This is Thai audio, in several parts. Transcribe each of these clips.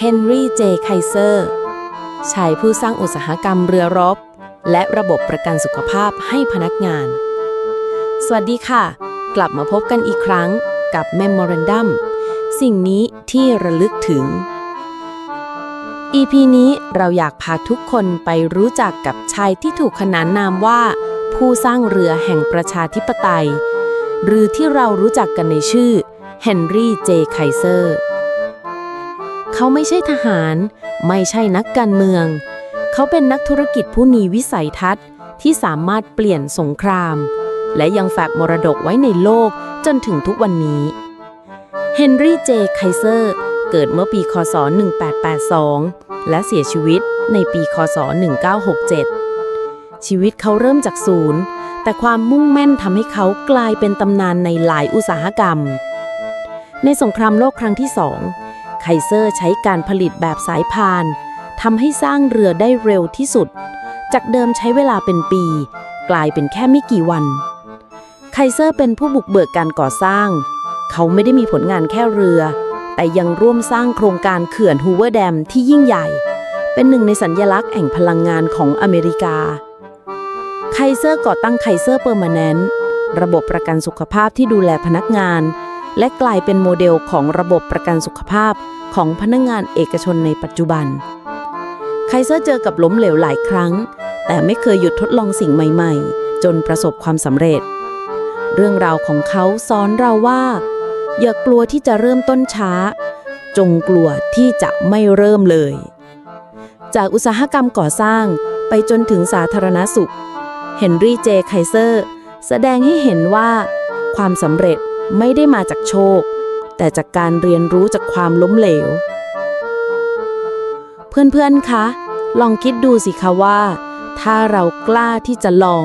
เฮนรี่เจไคเซอร์ชายผู้สร้างอุตสาหกรรมเรือรบ และระบบประกันสุขภาพให้พนักงาน สวัสดีค่ะ กลับมาพบกันอีกครั้งกับ Memorandum สิ่งนี้ที่ระลึกถึง EP นี้เราอยากพาทุกคนไปรู้จักกับชายที่ถูกขนานนามว่า ผู้สร้างเรือแห่งประชาธิปไตย หรือที่เรารู้จักกันในชื่อเฮนรี่เจไคเซอร์ เขาไม่ใช่ทหาร ไม่ใช่นักการเมือง เขาเป็นนักธุรกิจผู้มีวิสัยทัศน์ ที่สามารถเปลี่ยนสงคราม และยังแฝกมรดกไว้ในโลกจนถึงทุกวันนี้ เฮนรี่เจ ไคเซอร์ เกิดเมื่อปีคศ 1882 และเสียชีวิตในปีคศ 1967 ชีวิตเขาเริ่มจากศูนย์ แต่ความมุ่งแม่นทำให้เขากลายเป็นตำนานในหลายอุตสาหกรรม ในสงครามโลกครั้งที่สอง ไคเซอร์ใช้การผลิตแบบสายพานทำให้สร้างเรือได้เร็วที่สุด จากเดิมใช้เวลาเป็นปี กลายเป็นแค่ไม่กี่วัน ไคเซอร์เป็นผู้บุกเบิกการก่อสร้าง เขาไม่ได้มีผลงานแค่เรือ แต่ยังร่วมสร้างโครงการเขื่อนฮูเวอร์แดมที่ยิ่งใหญ่ เป็นหนึ่งในสัญญลักษณ์แห่งพลังงานของอเมริกา ไคเซอร์ก่อตั้งไคเซอร์เปอร์มาแนนต์ระบบประกันสุขภาพที่ดูแลพนักงาน และกลายเป็นโมเดลของระบบประกันสุขภาพ ของพนักงานเอกชนในปัจจุบัน ไคเซอร์เจอกับล้มเหลวหลายครั้ง แต่ไม่เคยหยุดทดลองสิ่งใหม่ๆ จนประสบความสำเร็จ เรื่องราวของเขาสอนเราว่า อย่ากลัวที่จะเริ่มต้นช้า จงกลัวที่จะไม่เริ่มเลย จากอุตสาหกรรมก่อสร้างไปจนถึงสาธารณสุข เฮนรี่เจไคเซอร์ แสดงให้เห็นว่า ความสำเร็จไม่ได้มาจากโชค แต่จากการเรียนรู้จากความล้มเหลว เพื่อนๆ คะ ลองคิดดูสิคะว่า ถ้าเรากล้าที่จะลอง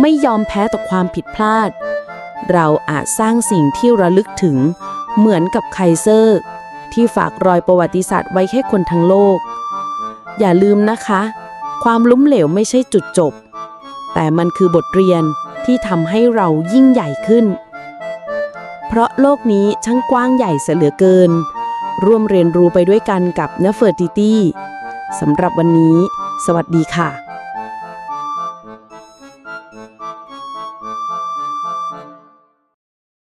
ไม่ยอมแพ้ต่อความผิดพลาด เราอาจสร้างสิ่งที่ระลึกถึง เหมือนกับไคเซอร์ ที่ฝากรอยประวัติศาสตร์ไว้แค่คนทั้งโลก อย่าลืมนะคะ ความล้มเหลวไม่ใช่จุดจบ แต่มันคือบทเรียนที่ทำให้เรายิ่งใหญ่ขึ้น เพราะโลกนี้ช่างกว้างใหญ่เสียเหลือเกิน ร่วมเรียนรู้ไปด้วยกันกับเนเฟอร์ติตี้สำหรับวันนี้ สวัสดีค่ะ